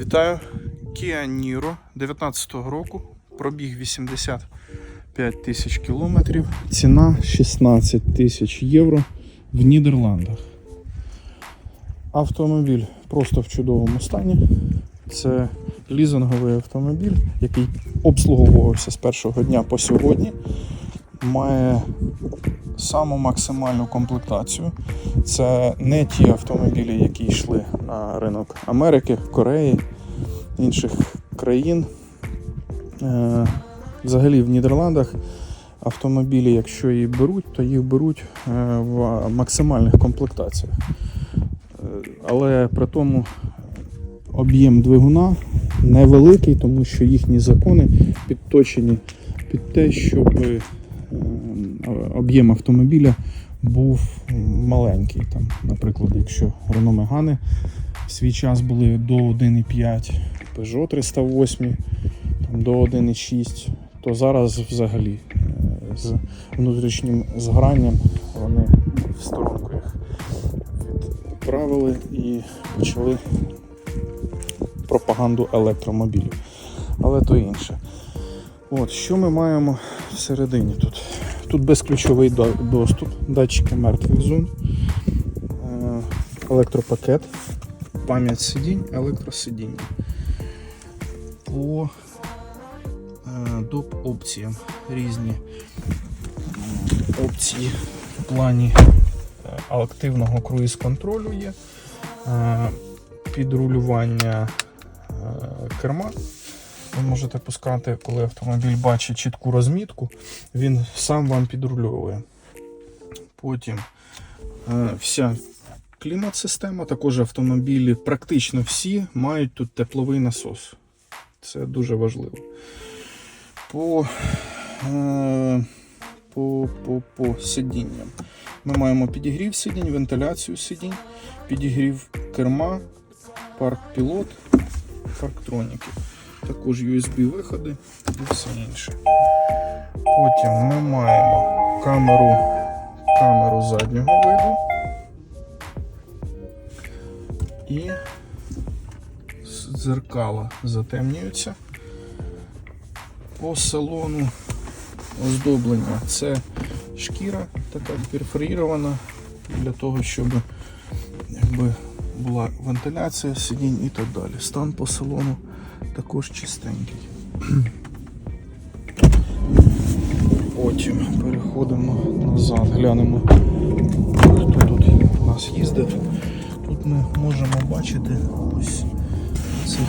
Вітаю. Kia Niro 19-го року. Пробіг 85 тисяч кілометрів. Ціна 16 тисяч євро в Нідерландах. Автомобіль просто в чудовому стані. Це лізинговий автомобіль, який обслуговувався з першого дня по сьогодні. Має саму максимальну комплектацію. Це не ті автомобілі, які йшли на ринок Америки, Кореї, інших країн. Е, Взагалі в Нідерландах автомобілі, якщо їх беруть, то їх беруть е, в максимальних комплектаціях. Е, Але при тому об'єм двигуна невеликий, тому що їхні закони підточені під те, щоб об'єм автомобіля був маленький. Там, наприклад, якщо Renault Megane свій час були до 1,5, Peugeot 308 там, до 1,6, то зараз взагалі е, з внутрішнім згранням вони в сторонку їх відправили і почали пропаганду електромобілів. Але то інше. От, що ми маємо всередині тут? Тут безключовий доступ, датчики мертвих зон, е, електропакет, пам'ять сидінь, електросидіння. По е, доп опціям різні опції в плані е, активного круїз-контролю є, е, підрулювання керма. Ви можете пускати, коли автомобіль бачить чітку розмітку, він сам вам підрульовує. Потім е, вся клімат-система, також автомобілі, практично всі мають тут тепловий насос. Це дуже важливо. По, е, по, по, по сидінням. Ми маємо підігрів сидінь, вентиляцію сидінь, підігрів керма, парк пілот, парктроніки також USB-виходи і все інше. Потім ми маємо камеру, камеру заднього виду і дзеркала затемнюються. По салону оздоблення це шкіра така перфорірована для того, щоб якби, була вентиляція сидінь і так далі. Стан по салону також чистенький. Потім переходимо назад, глянемо, хто тут у нас їздив. Тут ми можемо бачити ось цих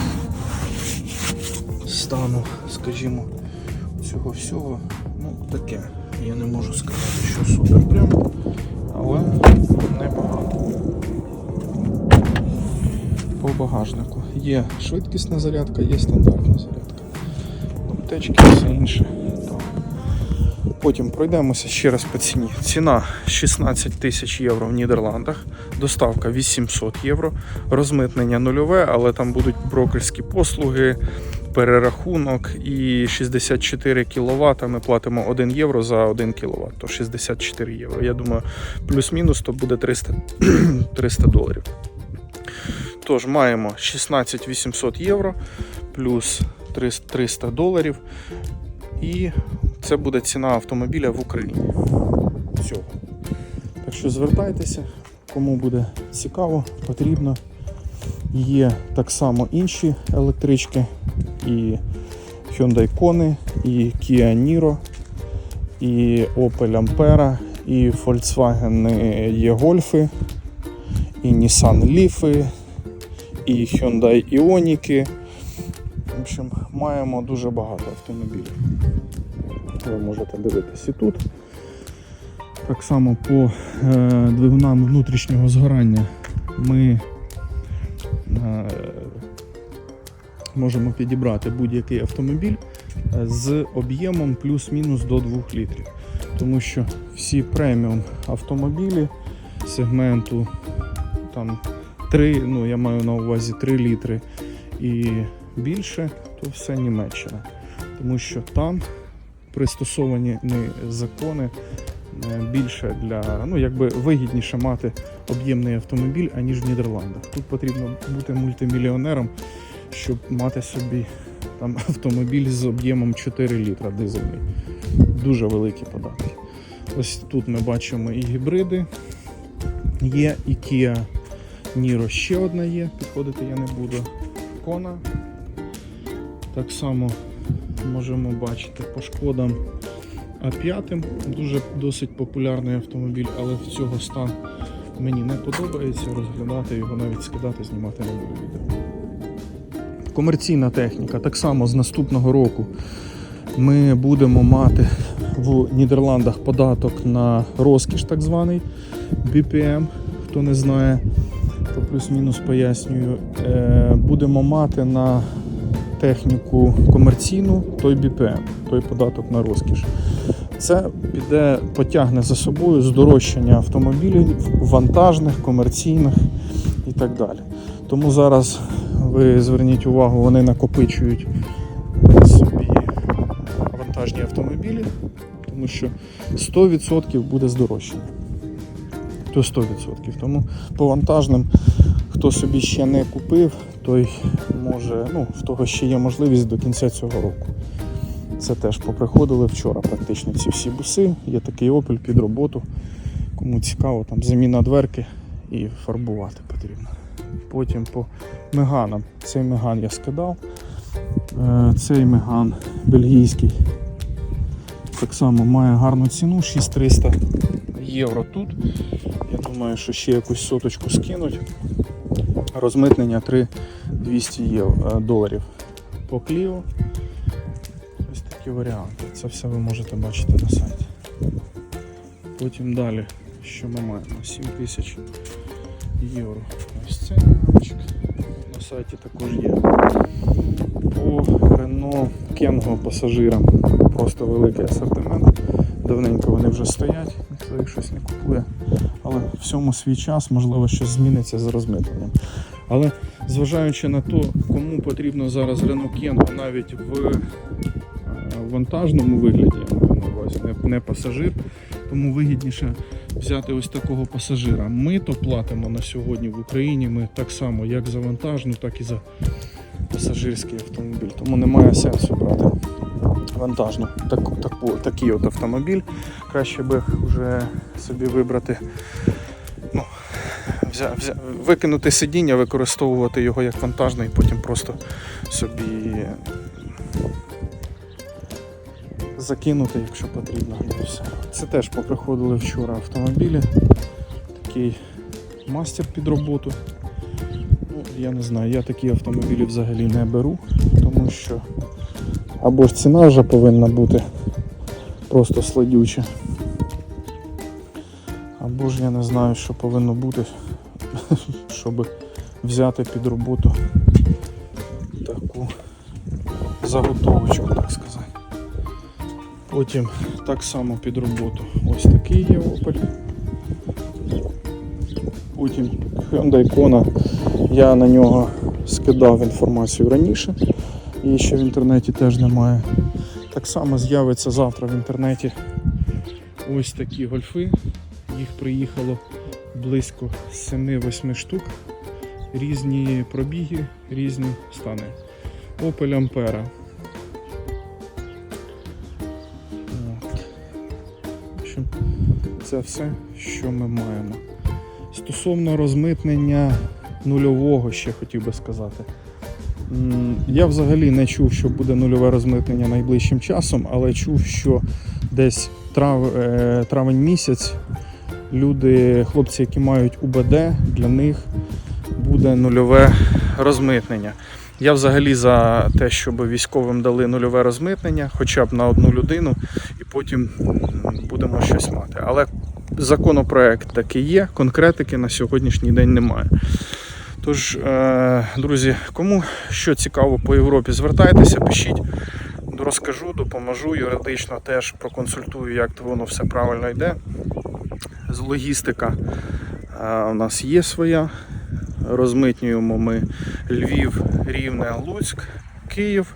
стану, скажімо, цього всього. Ну, таке. Я не можу сказати, що супер прямо, але по багажнику. Є швидкісна зарядка, є стандартна зарядка. Аптечки, все інше. Потім пройдемося ще раз по ціні. Ціна 16 тисяч євро в Нідерландах, доставка 800 євро, розмитнення нульове, але там будуть брокерські послуги, перерахунок і 64 кВт. Ми платимо 1 євро за 1 кВт, то 64 євро. Я думаю, плюс-мінус то буде 300, 300 доларів. Тож маємо 16 800 євро плюс 300 доларів. І це буде ціна автомобіля в Україні. Всього. Так що звертайтеся, кому буде цікаво, потрібно. Є так само інші електрички, і Hyundai Kona, і Kia Niro, і Opel Ampera, і Volkswagen E-Golf, і Nissan Leaf, і Hyundai Ioniq. В общем, маємо дуже багато автомобілів. Ви можете дивитися і тут. Так само по е, двигунам внутрішнього згорання ми е, можемо підібрати будь-який автомобіль е, з об'ємом плюс-мінус до 2 літрів. Тому що всі преміум автомобілі сегменту там 3, ну я маю на увазі 3 літри і більше, то все Німеччина. Тому що там пристосовані закони е, більше для, ну якби вигідніше мати об'ємний автомобіль, аніж в Нідерландах. Тут потрібно бути мультимільйонером, щоб мати собі там автомобіль з об'ємом 4 літра дизельний. Дуже великі податки. Ось тут ми бачимо і гібриди. Є і Kia Niro ще одна є, підходити я не буду. Кона. Так само можемо бачити по шкодам А5. Дуже досить популярний автомобіль, але в цього стан мені не подобається. Розглядати його навіть скидати, знімати не буду відео. Комерційна техніка. Так само з наступного року ми будемо мати в Нідерландах податок на розкіш, так званий BPM. Хто не знає, то плюс-мінус пояснюю. Е, Будемо мати на техніку комерційну той BPM, той податок на розкіш. Це піде, потягне за собою здорожчання автомобілів, вантажних, комерційних і так далі. Тому зараз ви зверніть увагу, вони накопичують собі вантажні автомобілі, тому що 100% буде здорожчання. То 100%. Тому по вантажним, хто собі ще не купив, той може, ну, в того ще є можливість до кінця цього року. Це теж поприходили вчора практично ці всі буси. Є такий опель під роботу. Кому цікаво, там заміна дверки і фарбувати потрібно. Потім по меганам. Цей меган я скидав. Е, Цей меган бельгійський. Так само має гарну ціну 6300 євро тут. Думаю, що ще якусь соточку скинуть. Розмитнення 3200 євро, е, доларів по Clio. Ось такі варіанти. Це все ви можете бачити на сайті. Потім далі, що ми маємо? 7000 євро. Ось цей. На сайті також є. По Renault Kengo пасажирам просто великий асортимент. Давненько вони вже стоять, ніхто їх щось не купує. Але всьому свій час, можливо, щось зміниться з розмитненням. Але зважаючи на те, кому потрібно зараз Renault Kengo навіть в е, вантажному вигляді, маю не, не пасажир, тому вигідніше взяти ось такого пасажира. Ми то платимо на сьогодні в Україні. Ми так само як за вантажну, так і за пасажирський автомобіль. Тому немає сенсу брати вантажну таку, таку, такий от автомобіль. Краще би вже собі вибрати. Ну, взя, взя, викинути сидіння, використовувати його як вантажний, потім просто собі закинути, якщо потрібно. І все. Це теж поприходили вчора автомобілі. Такий мастер під роботу. Ну, я не знаю, я такі автомобілі взагалі не беру, тому що або ж ціна вже повинна бути просто сладюча. Або ж я не знаю, що повинно бути, щоб взяти під роботу таку заготовочку, так сказати. Потім так само під роботу ось такий є Opel. Потім Hyundai Kona, я на нього скидав інформацію раніше, її ще в інтернеті теж немає. Так само з'явиться завтра в інтернеті ось такі гольфи. Їх приїхало близько 7-8 штук. Різні пробіги, різні стани. Opel Ampera. В общем, це все, що ми маємо. Стосовно розмитнення нульового, ще хотів би сказати. Я взагалі не чув, що буде нульове розмитнення найближчим часом, але чув, що десь трав, е, травень місяць люди, хлопці, які мають УБД, для них буде нульове розмитнення. Я взагалі за те, щоб військовим дали нульове розмитнення, хоча б на одну людину, і потім будемо щось мати. Але законопроект такий є, конкретики на сьогоднішній день немає. Тож, е, друзі, кому що цікаво по Європі, звертайтеся, пишіть, розкажу, допоможу юридично теж проконсультую, як воно все правильно йде. З логістика е, у нас є своя. Розмитнюємо ми Львів, Рівне, Луцьк, Київ.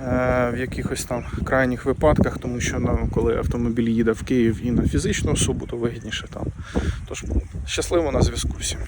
е, В якихось там крайніх випадках, тому що ну, коли автомобіль їде в Київ і на фізичну особу, то вигідніше там. Тож щасливо на зв'язку всім.